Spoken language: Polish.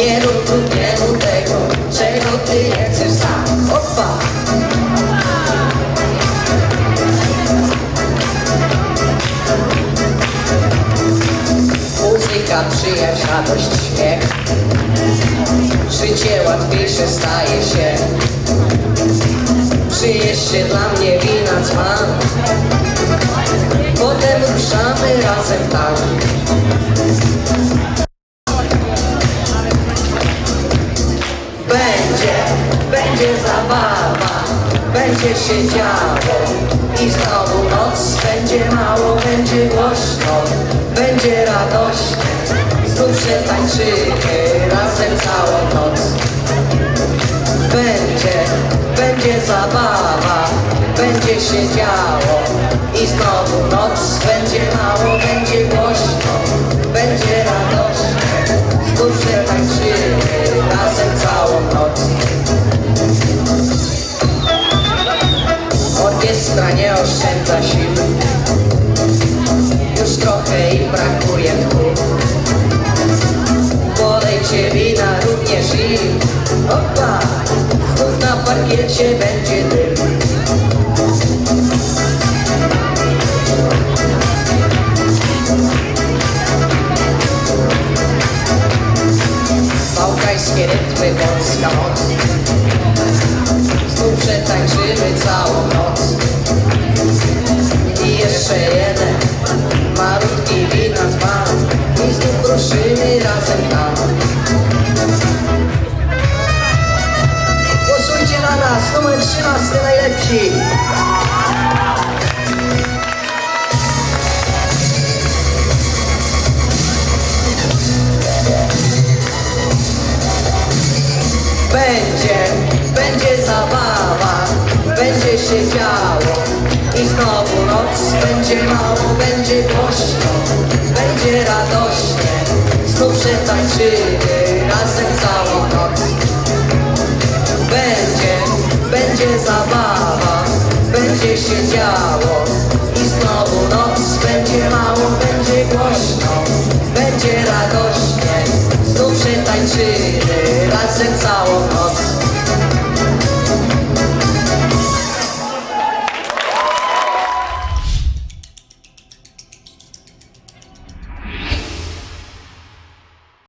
Nie rób trudniemu tego, czego ty nie chcesz sam. Opa! Muzyka, przyjaźń, radość, śmiech. Życie łatwiejsze staje się. Przyjeźdź się dla mnie wina dzban Potem ruszamy razem tam Będzie, będzie zabawa Będzie się działo. I znowu noc Będzie mało, będzie głośno Będzie radośnie Znów się tańczymy Razem całą noc. Będzie, będzie zabawa, będzie się działo. I znowu noc, będzie mało, będzie trochę im brakuje. Polejcie wina również i Opa! Na parkiecie będzie dym Bałkańskie rytmy, polska moc Znów przetańczymy całą noc numer 13 najlepsi. Będzie, będzie zabawa, będzie się działo. I znowu noc, będzie mało, będzie głośno Będzie radośnie, znów się tańczymy razem całą noc będzie zabawa, będzie się działo I znowu noc, będzie mało,